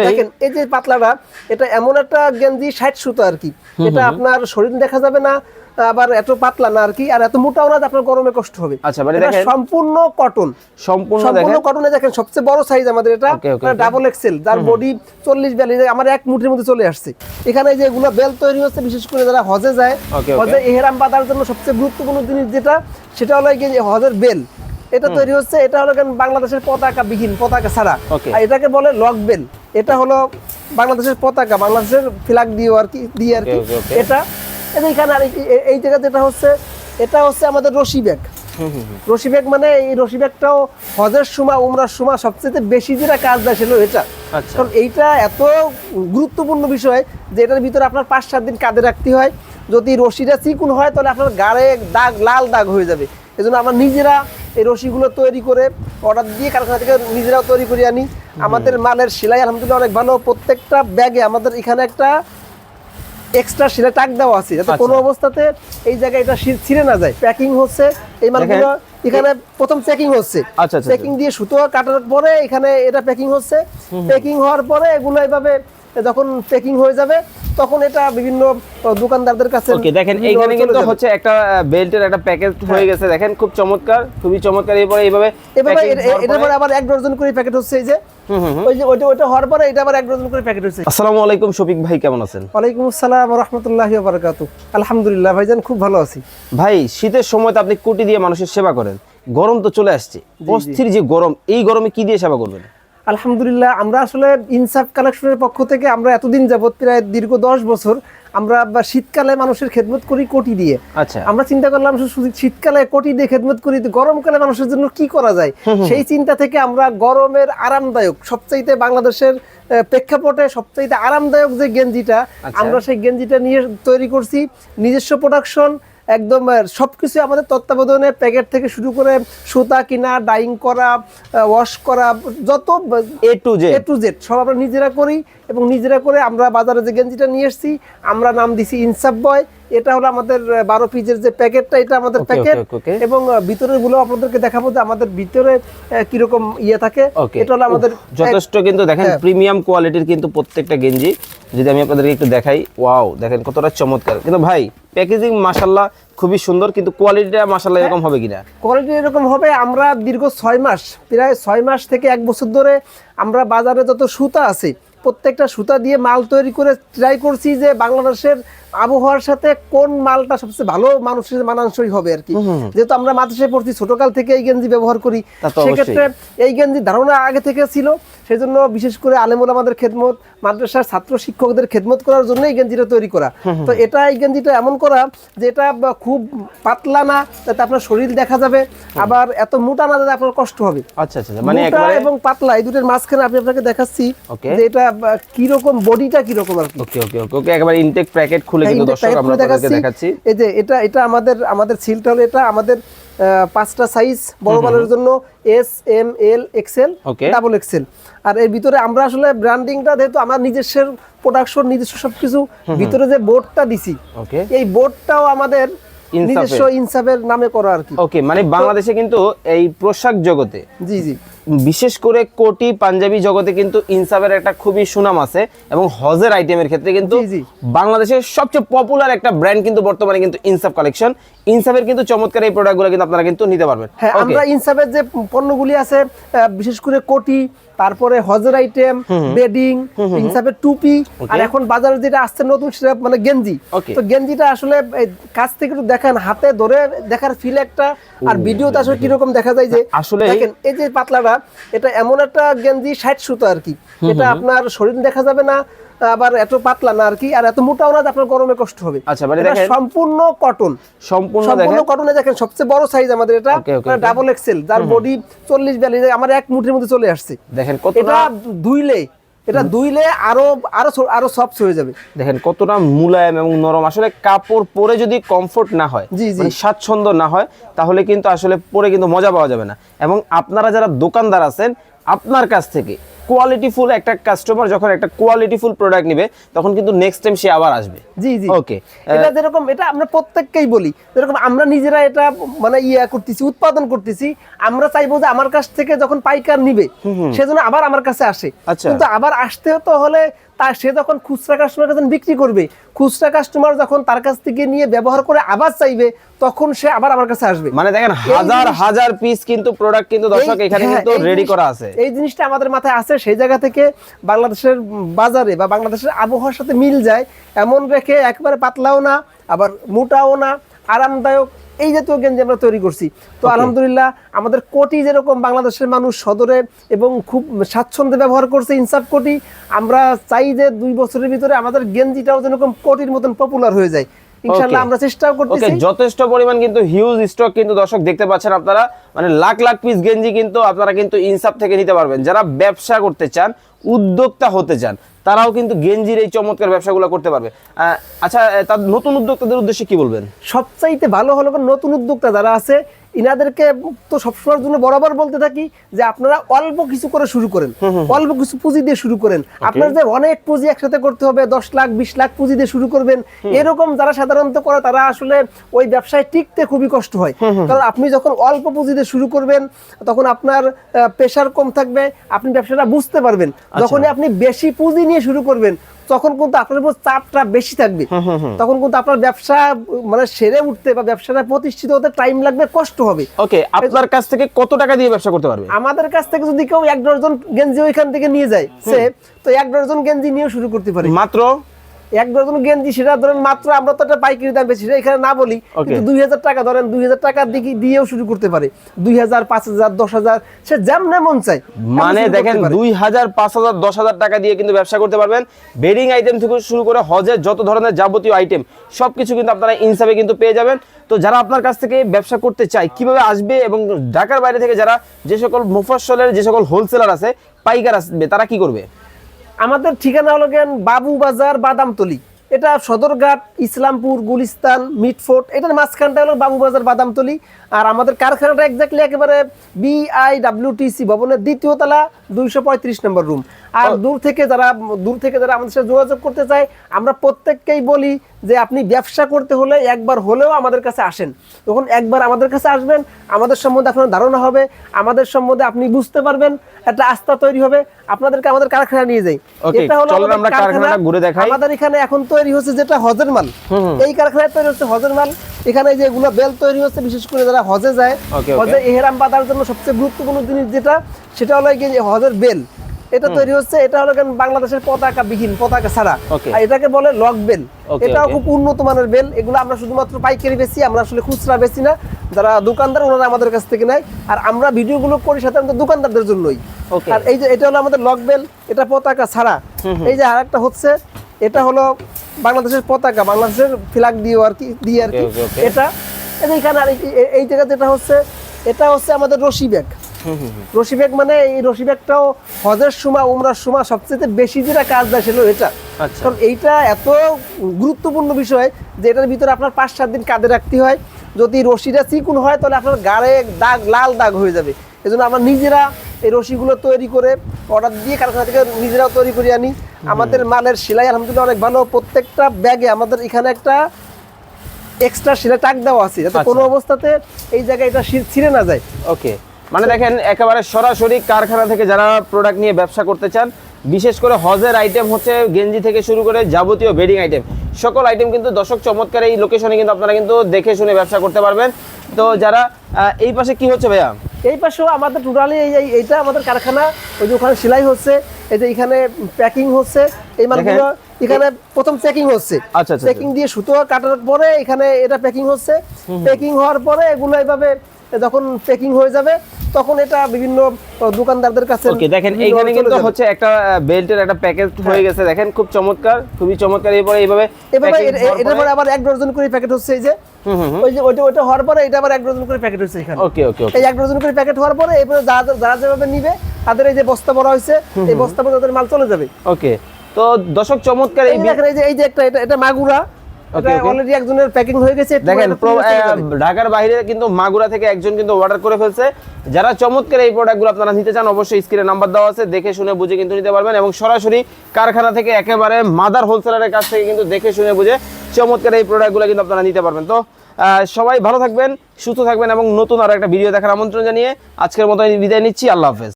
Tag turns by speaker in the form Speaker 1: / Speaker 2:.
Speaker 1: দেখেন এই যে পাতলাটা এটা এমন একটা গেঞ্জি ষাট সুতো আর কি। এটা আপনার শরীর দেখা যাবে না আবার এত পাতলা না আর কি আর এত মোটাও না যে আপনার গরমে কষ্ট হবে।
Speaker 2: আচ্ছা, মানে দেখেন-
Speaker 1: সম্পূর্ণ কটন
Speaker 2: সম্পূর্ণ
Speaker 1: সম্পূর্ণ কটনে দেখেন সবচেয়ে বড় সাইজ আমাদের এটা
Speaker 2: okay.
Speaker 1: ডাবল এক্সেল যার বডি চল্লিশ বিয়াল্লিশ আমার এক মুঠির মধ্যে চলে আসছে। এখানে যে এগুলো বেল তৈরি হচ্ছে বিশেষ করে যারা হজে যায়. হজে এহেরাম বাঁধার জন্য সবচেয়ে গুরুত্বপূর্ণ জিনিস যেটা সেটা হলো এই যে হজের বেল এটা তৈরি হচ্ছে এটা হলো বাংলাদেশের পতাকা বিহীন পতাকা ছাড়া। আর এটাকে বলে লক বেল। এটা হলো বাংলাদেশের পতাকা বাংলাদেশের ফ্ল্যাগ দিয়ে আর কি দিয়ে আর কি. এটা এই যে এখানে আর এই- জায়গা যেটা হচ্ছে এটা হচ্ছে আমাদের রশি ব্যাগ রশি ব্যাগ মানে এই রশি ব্যাগটাও হজের সময় উমরার সময় সবচেয়ে বেশি যেটা কাজ দেয় সেটা এটা।
Speaker 2: আচ্ছা।
Speaker 1: কারণ এইটা এত গুরুত্বপূর্ণ বিষয় যে এটার ভিতরে আপনার পাঁচ সাত দিন কাঁধে রাখতে হয়। যদি রশিটা চিকুন হয় তাহলে আপনার গাড়ে দাগ লাল দাগ হয়ে যাবে। এই জন্য আমরা নিজেরা এই রশিগুলো তৈরি করে অর্ডার দিয়ে কারখানা থেকে নিজেরাও তৈরি করে আনি। আমাদের মালের সেলাই আলহামদুলিল্লাহ অনেক ভালো। প্রত্যেকটা ব্যাগে আমাদের এখানে একটা এক্সট্রা সেলাই টাক দেওয়া আছে যাতে
Speaker 2: আচ্ছা।
Speaker 1: কোনো অবস্থাতে এই জায়গায় এটা ছিঁড়ে না যায়। প্যাকিং হচ্ছে এই মালগুলো এখানে প্রথম চেকিং হচ্ছে।
Speaker 2: আচ্ছা, আচ্ছা,
Speaker 1: চেকিং দিয়ে সুতো কাটার পরে এখানে এটা প্যাকিং হচ্ছে। প্যাকিং হওয়ার পরে এগুলো এইভাবে যখন প্যাকিং হয়ে যাবে তখন এটা বিভিন্ন দোকানদারদের কাছে
Speaker 2: ওকে দেখেন এইখানে কিন্তু হচ্ছে একটা বেল্টের একটা প্যাকেজ হয়ে। গেছে দেখেন খুব চমৎকার খুবই চমৎকার। এরপরে এইভাবে
Speaker 1: এভাবে
Speaker 2: পরে-
Speaker 1: আবার এক ডজন করে প্যাকেট হচ্ছে এই যে। ওই যে ওইটা ওইটা হওয়ার পরে এটা আবার এক ডজন করে প্যাকেট হচ্ছে
Speaker 2: আসসালামু আলাইকুম শফিক ভাই কেমন আছেন?
Speaker 1: ওয়ালাইকুম আসসালাম রহমতুল্লাহি বারাকাতু আলহামদুলিল্লাহ ভাইজান খুব ভালো আছি।
Speaker 2: ভাই শীতের সময় তো আপনি কোটি দিয়ে মানুষের সেবা করেন। গরম তো চলে আসছে। অস্থির যে গরম এই গরমে কি দিয়ে সেবা করবেন?
Speaker 1: আলহামদুলিল্লাহ আমরা আসলে ইনসাফ কালেকশনের পক্ষ থেকে আমরা এতদিন যাবত প্রায় দীর্ঘ দশ বছর আমরা শীতকালে মানুষের খেদমত করি কোটি দিয়ে।
Speaker 2: আচ্ছা।
Speaker 1: আমরা চিন্তা করলাম শীতকালে কোটি দিয়ে খেদমত করি গরমকালে মানুষের জন্য কি করা যায়? সেই চিন্তা থেকে আমরা গরমের আরামদায়ক সবচাইতে বাংলাদেশের প্রেক্ষাপটে সবচাইতে আরামদায়ক যে গেঞ্জিটা
Speaker 2: আচ্ছা।
Speaker 1: আমরা সেই গেঞ্জিটা নিয়ে তৈরি করছি। নিজস্ব প্রোডাকশন একদম সবকিছু আমাদের তত্ত্বাবধানে প্যাকেট থেকে শুরু করে সুতা কিনা ডাইং করা ওয়াশ করা যত
Speaker 2: A to Z
Speaker 1: A to Z সব আমরা নিজেরা করি এবং নিজেরা করে আমরা বাজারে যে গেঞ্জিটা নিয়ে এসেছি আমরা নাম দিছি ইনসাফ বয় এটা হলো আমাদের বারো পিসের যে প্যাকেটটা এটা আমাদের প্যাকেট. এবং আহ, ভিতরেরগুলো আপনাদেরকে দেখাবো যে আমাদের ভিতরে কীরকম ইয়ে থাকে। এটা হলো আমাদের
Speaker 2: যথেষ্ট কিন্তু দেখেন। প্রিমিয়াম কোয়ালিটির কিন্তু প্রত্যেকটা গেঞ্জি। যদি আমি আপনাদেরকে একটু দেখাই, ওয়াও, দেখেন কতটা চমৎকার। কিন্তু ভাই প্যাকেজিং মাসাল্লাহ খুবই সুন্দর, কিন্তু কোয়ালিটিটা মাসাল্লাহ এরকম হবে কিনা?
Speaker 1: কোয়ালিটি এরকম হবে, আমরা দীর্ঘ ছয় মাস, প্রায় ছয় মাস থেকে এক বছর ধরে আমরা বাজারে যত সুতা আছে, প্রত্যেকটা সুতা দিয়ে মাল তৈরি করে ট্রাই করছি যে বাংলাদেশের আবহাওয়ার সাথে কোন মালটা সবচেয়ে ভালো মানুষের মানানসই হবে আর কি। যেহেতু আমরা মাদ্রাসায় পড়ছি ছোটকাল থেকে এই গেঞ্জি ব্যবহার করি। সেক্ষেত্রে এই গেঞ্জি ধারণা আগে থেকে ছিল সেই জন্য বিশেষ করে আলেমুল আমাদের খেদমত মাদ্রাসার ছাত্র শিক্ষকদের খেদমত করার জন্য এই গেঞ্জিটা তৈরি করা। তো এটা এই গেঞ্জিটা এমন করা যে এটা খুব পাতলা না যাতে আপনার শরীর দেখা যাবে আবার এত মোটা না যাতে আপনার কষ্ট হবে।
Speaker 2: আচ্ছা আচ্ছা আচ্ছা, মানে
Speaker 1: মোটা এবং পাতলা এই দুটোর মাঝখানে আমি আপনাকে দেখাচ্ছি যে এটা কীরকম বডিটা কীরকম আর কি।
Speaker 2: ওকে ওকে ওকে একেবারে ইনটেক প্যাকেট খুলে কিন্তু দর্শক আমরা আপনাদেরকে দেখাচ্ছি।
Speaker 1: এই যে এটা এটা আমাদের আমাদের সিলটা হলো এটা আমাদের পাঁচটা সাইজ বড় মালের জন্য S M L XL double XL আর এর ভিতরে আমরা আসলে ব্র্যান্ডিংটা যেহেতু আমার নিজস্ব প্রোডাকশন নিজস্ব সবকিছু ভিতরে যে বোর্ডটা দিছি এই বোর্ডটাও আমাদের নিজস্ব ইনসাফের নামে করা আর কি।
Speaker 2: ওকে মানে বাংলাদেশে কিন্তু এই পোশাক জগতে
Speaker 1: জি জি।
Speaker 2: বিশেষ করে কোটি পাঞ্জাবি জগতে কিন্তু ইনসাফের একটা খুবই সুনাম আছে এবং হজের আইটেমের ক্ষেত্রে কিন্তু। বাংলাদেশের সবচেয়ে পপুলার একটা ব্র্যান্ড কিন্তু বর্তমানে কিন্তু ইনসাফ কালেকশন ইনসাফের কিন্তু চমৎকার এই প্রোডাক্টগুলো কিন্তু আপনারা কিন্তু নিতে পারবেন।
Speaker 1: হ্যাঁ আমরা ইনসাফের যে পণ্যগুলি আছে বিশেষ করে কোটি তারপরে হজের আইটেম বেডিং ইনসাফের টুপি আর এখন বাজারে যেটা আসছে নতুন সেটা মানে গেঞ্জি। তো গেঞ্জিটা আসলে কাছ থেকে একটু দেখেন হাতে ধরে দেখার ফিল একটা আর ভিডিওতে আসলে কীরকম দেখা যায় যে
Speaker 2: আসলে-
Speaker 1: দেখেন এই যে পাতলাটা এটা এমন একটা গেঞ্জি ষাট সুতো আর কি। এটা আপনার শরীর দেখা যাবে না আবার এত পাতলা না আর কি আর এত মোটাও না আপনার গরমে কষ্ট হবে।
Speaker 2: আচ্ছা, মানে দেখেন-
Speaker 1: সম্পূর্ণ কটন
Speaker 2: সম্পূর্ণ
Speaker 1: সম্পূর্ণ কটনে দেখেন সবচেয়ে বড় সাইজ আমাদের এটা. ডাবল এক্সেল যার বডি চল্লিশ বিয়াল্লিশ আমার এক মুঠির মধ্যে চলে আসছে।
Speaker 2: দেখেন কতটা
Speaker 1: এটা ধুইলে এটা দুইলে আরও আরও আরও সফট হয়ে যাবে।
Speaker 2: দেখেন কতটা মুলায়ম এবং নরম। আসলে কাপড় পরে যদি কমফোর্ট না হয়
Speaker 1: জি, জি।
Speaker 2: মানে স্বাচ্ছন্দ্য না হয় তাহলে কিন্তু আসলে পরে কিন্তু মজা পাওয়া যাবে না। এবং আপনারা যারা দোকানদার আছেন আপনার কাছ থেকে কোয়ালিটিফুল একটা কাস্টমার যখন একটা কোয়ালিটিফুল প্রোডাক্ট নেবে তখন কিন্তু নেক্সট টাইম সে আবার আসবে।
Speaker 1: জি জি।
Speaker 2: ওকে
Speaker 1: এটা যেরকম এটা আমরা প্রত্যেককেই বলি যেরকম আমরা নিজেরা এটা মানে ইয়া করতেছি উৎপাদন করতেছি আমরা চাইব যে আমার কাছ থেকে যখন পাইকার নিবে সেজন্য আবার আমার কাছে আসে।
Speaker 2: আচ্ছা।
Speaker 1: কিন্তু আবার আসতে তো হলে তা সে যখন খুচরা কাস্টমার কাছে বিক্রি করবে খুচরা কাস্টমার যখন তার কাছ থেকে নিয়ে ব্যবহার করে আবার চাইবে তখন সে আবার আমার কাছে আসবে।
Speaker 2: মানে দেখেন হাজার হাজার পিস কিন্তু প্রোডাক্ট কিন্তু দর্শক এখানে
Speaker 1: হ্যাঁ,
Speaker 2: কিন্তু রেডি করা আছে।
Speaker 1: এই জিনিসটা আমাদের মাথায় আছে সেই জায়গা থেকে বাংলাদেশের বাজারে বা বাংলাদেশের আবহাওয়ার সাথে মিল যায়। এমন রেখে একবারে পাতলাও না আবার মোটাও না আরামদায়ক এই জাতীয় গেঞ্জি আমরা তৈরি করছি। তো আলহামদুলিল্লাহ আমাদের কোটি যেরকম বাংলাদেশের মানুষ সদরে এবং খুব স্বাচ্ছন্দ্যে ব্যবহার করছে ইনসাফ কোটি আমরা চাই যে দুই বছরের ভিতরে আমাদের গেঞ্জিটাও যেরকম কোটির মতন পপুলার হয়ে যায়। ইনশাল্লাহ আমরা
Speaker 2: চেষ্টা
Speaker 1: করতেছি।
Speaker 2: ওকে যথেষ্ট পরিমাণ কিন্তু হিউজ স্টক কিন্তু দর্শক দেখতে পাচ্ছেন আপনারা। মানে লাখ লাখ পিস গেঞ্জি কিন্তু আপনারা কিন্তু ইনসাফ থেকে নিতে পারবেন। যারা ব্যবসা করতে চান উদ্যোক্তা হতে চান তারাও কিন্তু গেঞ্জির এই চমৎকার ব্যবসাগুলো করতে পারবে। আহ, আচ্ছা তার নতুন উদ্যোক্তাদের উদ্দেশ্যে কি বলবেন?
Speaker 1: সবচাইতে ভালো হলো নতুন উদ্যোক্তা যারা আছে ইনাদেরকে তো সবসময়ের জন্য বরাবর বলতে থাকি যে আপনারা অল্প কিছু করে শুরু করেন। অল্প কিছু পুঁজি দিয়ে শুরু করেন। আপনার যে অনেক পুঁজি একসাথে করতে হবে দশ লাখ বিশ লাখ পুঁজি দিয়ে শুরু করবেন এরকম যারা সাধারণত করে তারা আসলে ওই ব্যবসায় টিকতে খুবই কষ্ট হয়। কারণ আপনি যখন অল্প পুঁজি দিয়ে শুরু করবেন তখন আপনার প্রেশার কম থাকবে আপনি ব্যবসাটা বুঝতে পারবেন। যখনই আপনি বেশি পুঁজি নিয়ে শুরু করবেন তখন কিন্তু আপনার উপর চাপটা বেশি থাকবে। তখন কিন্তু আপনার ব্যবসা মানে সেরে উঠতে বা ব্যবসাটা প্রতিষ্ঠিত হতে টাইম লাগবে কষ্ট হবে।
Speaker 2: ওকে আপনার কাছ থেকে কত টাকা দিয়ে ব্যবসা করতে পারবে?
Speaker 1: আমাদের কাছ থেকে যদি কেউ এক ডজন গেঞ্জি ওইখান থেকে নিয়ে যায় সে তো এক ডজন গেঞ্জি নিয়ে শুরু করতে পারে।
Speaker 2: মাত্র
Speaker 1: এক ডজন গেঞ্জি সেটা ধরেন মাত্র আমরা তো একটা পাইকারি দাম বেশি এখানে না বলি কিন্তু দুই হাজার টাকা ধরেন দুই হাজার টাকার দিকে দিয়েও শুরু করতে পারে। দুই হাজার পাঁচ হাজার দশ হাজার সে যেমন মন চায়
Speaker 2: মানে দেখেন দুই হাজার পাঁচ হাজার দশ হাজার টাকা দিয়ে কিন্তু ব্যবসা করতে পারবেন। বেডিং আইটেম থেকে শুরু করে হজের যত ধরনের যাবতীয় আইটেম সবকিছু কিন্তু আপনারা ইনসাফে কিন্তু পেয়ে যাবেন। তো যারা আপনার কাছ থেকে ব্যবসা করতে চায় কীভাবে আসবে এবং ঢাকার বাইরে থেকে যারা যে সকল মুফাসলের যে সকল হোলসেলার আছে পাইকার আসবে তারা কি করবে?
Speaker 1: আমাদের ঠিকানা হলো জ্ঞান বাবু বাজার বাদামতলি। এটা সদরঘাট ইসলামপুর গুলিস্তান মিটফোর্ট এটার মাঝখানটা হলো বাবু বাজার বাদামতলি। আর আমাদের কারখানাটা একজাক্টলি একেবারে বিআইডাব্লিউটিসি ভবনের দ্বিতীয় তলা দুইশো পঁয়ত্রিশ নম্বর রুম আর দূর থেকে যারা দূর থেকে যারা আমাদের সাথে যোগাযোগ করতে চায় আমরা প্রত্যেককেই বলি যে আপনি ব্যবসা করতে হলে একবার হলেও আমাদের কাছে আসেন। তখন একবার আমাদের কাছে আসবেন আমাদের সম্বন্ধে আপনার ধারণা হবে আমাদের সম্বন্ধে আপনি বুঝতে পারবেন একটা আস্থা তৈরি হবে আপনাদেরকে আমাদের কারখানা নিয়ে যাই।
Speaker 2: চলুন
Speaker 1: আমাদের
Speaker 2: আমরা কারখানাটা ঘুরে দেখাই।
Speaker 1: আমাদের এখানে এখন তৈরি হচ্ছে যেটা হজের মাল। এই কারখানায় তৈরি হচ্ছে হজের মাল। এখানে যেগুলো বেল তৈরি হচ্ছে বিশেষ করে যারা হজে যায়. হজে এহেরাম বাঁধার জন্য সবচেয়ে গুরুত্বপূর্ণ জিনিস যেটা সেটা হলো হজের বেল। এটা তৈরি হচ্ছে এটা হলো বাংলাদেশের পতাকা বিহীন পতাকা ছাড়া। আর এটাকে বলে লক বেল। এটাও খুব উন্নত মানের বেল। এগুলো আমরা শুধুমাত্র পাইকারি বেশি আমরা আসলে খুচরা বেশি না। যারা দোকানদার ওনারা আমাদের কাছ থেকে নেয়। আর আমরা ভিডিওগুলো করি সাধারণত দোকানদারদের জন্যই। আর এই যে এটা হলো আমাদের লক বেল এটা পতাকা ছাড়া। এই যে আরেকটা হচ্ছে এটা হলো বাংলাদেশের পতাকা বাংলাদেশের ফ্ল্যাগ দিয়ে আর কি দিয়ে আর কি. এটা এখানে আর এই জায়গা যেটা হচ্ছে এটা হচ্ছে আমাদের রশি ব্যাগ। রশি ব্যাগ মানে এই রশি ব্যাগটাও হজের সময় উমরার সময় সবচেয়ে বেশি যেটা কাজ দেয় সেটা এটা।
Speaker 2: আচ্ছা।
Speaker 1: কারণ এইটা এত গুরুত্বপূর্ণ বিষয় যে এটার ভিতরে আপনার পাঁচ সাত দিন কাঁধে রাখতে হয়। যদি রশিটা চিকুন হয় তাহলে আপনার গাড়ে দাগ লাল দাগ হয়ে যাবে। এজন্য আমরা নিজেরা এই রশিগুলো তৈরি করে অর্ডার দিয়ে কারখানা থেকে নিজেরাও তৈরি করে আনি। আমাদের মালের সেলাই আলহামদুলিল্লাহ অনেক ভালো। প্রত্যেকটা ব্যাগে আমাদের এখানে একটা এক্সট্রা সেলাই টাক দেওয়া আছে। যাতে কোনো
Speaker 2: আচ্ছা।
Speaker 1: অবস্থাতে এই জায়গায় এটা ছিঁড়ে না যায়।
Speaker 2: ওকে মানে দেখেন একেবারে সরাসরি কারখানা থেকে যারা প্রোডাক্ট নিয়ে ব্যবসা করতে চান বিশেষ করে হজের আইটেম হচ্ছে গেঞ্জি থেকে শুরু করে যাবতীয় বেডিং আইটেম সকল আইটেম কিন্তু দর্শক চমৎকার এই লোকেশনে কিন্তু আপনারা কিন্তু দেখে শুনে ব্যবসা করতে পারবেন। তো যারা এই পাশে কি হচ্ছে ভাইয়া?
Speaker 1: এই পাশেও আমাদের টোটালি এই এই- এইটা আমাদের কারখানা ওই যে ওখানে সেলাই হচ্ছে এই যে এখানে প্যাকিং হচ্ছে এই মালগুলো এখানে প্রথম চেকিং হচ্ছে।
Speaker 2: আচ্ছা, আচ্ছা,
Speaker 1: চেকিং দিয়ে সুতো কাটার পরে এখানে এটা প্যাকিং হচ্ছে। প্যাকিং হওয়ার পরে এগুলো এইভাবে যখন প্যাকিং হয়ে যাবে তখন এটা বিভিন্ন দোকানদারদের কাছে
Speaker 2: ওকে দেখেন এইখানে কিন্তু হচ্ছে একটা বেল্টের একটা প্যাকেজ হয়ে। গেছে। দেখেন খুব চমৎকার খুবই চমৎকার। এরপরে এইভাবে
Speaker 1: এভাবে এটার
Speaker 2: পরে-
Speaker 1: আবার এক ডজন করে প্যাকেট হচ্ছে এই যে। ওই যে ওইটা ওইটা হওয়ার পরে এটা আবার এক ডজন করে প্যাকেট হচ্ছে এখানে।
Speaker 2: ওকে ওকে
Speaker 1: এই এক ডজন করে প্যাকেট হওয়ার পরে এরপরে যারা যারা যেভাবে নিবে তাদের এই যে বস্তা ভরা হয়েছে এই বস্তা ভরা তাদের মাল চলে যাবে।
Speaker 2: ওকে তো দর্শক চমৎকার
Speaker 1: এই
Speaker 2: এই
Speaker 1: যে দেখেন এই যে এই যে একটা এটা এটা মাগুরা. অলরেডি একজনের প্যাকিং হয়ে গেছে
Speaker 2: দেখেন ঢাকার বাইরে কিন্তু মাগুরা থেকে একজন কিন্তু অর্ডার করে ফেলছে। যারা চমৎকার এই প্রোডাক্টগুলো আপনারা নিতে চান অবশ্যই স্ক্রিনে নাম্বার দেওয়া আছে দেখে শুনে বুঝে কিন্তু নিতে পারবেন এবং সরাসরি কারখানা থেকে একেবারে মাদার হোলসেলারের কাছ থেকে কিন্তু দেখে শুনে বুঝে চমৎকার এই প্রোডাক্টগুলো কিন্তু আপনারা নিতে পারবেন। তো সবাই ভালো থাকবেন সুস্থ থাকবেন এবং নতুন আরও একটা ভিডিও দেখার আমন্ত্রণ জানিয়ে আজকের মতো বিদায় নিচ্ছি। আল্লাহ হাফেজ।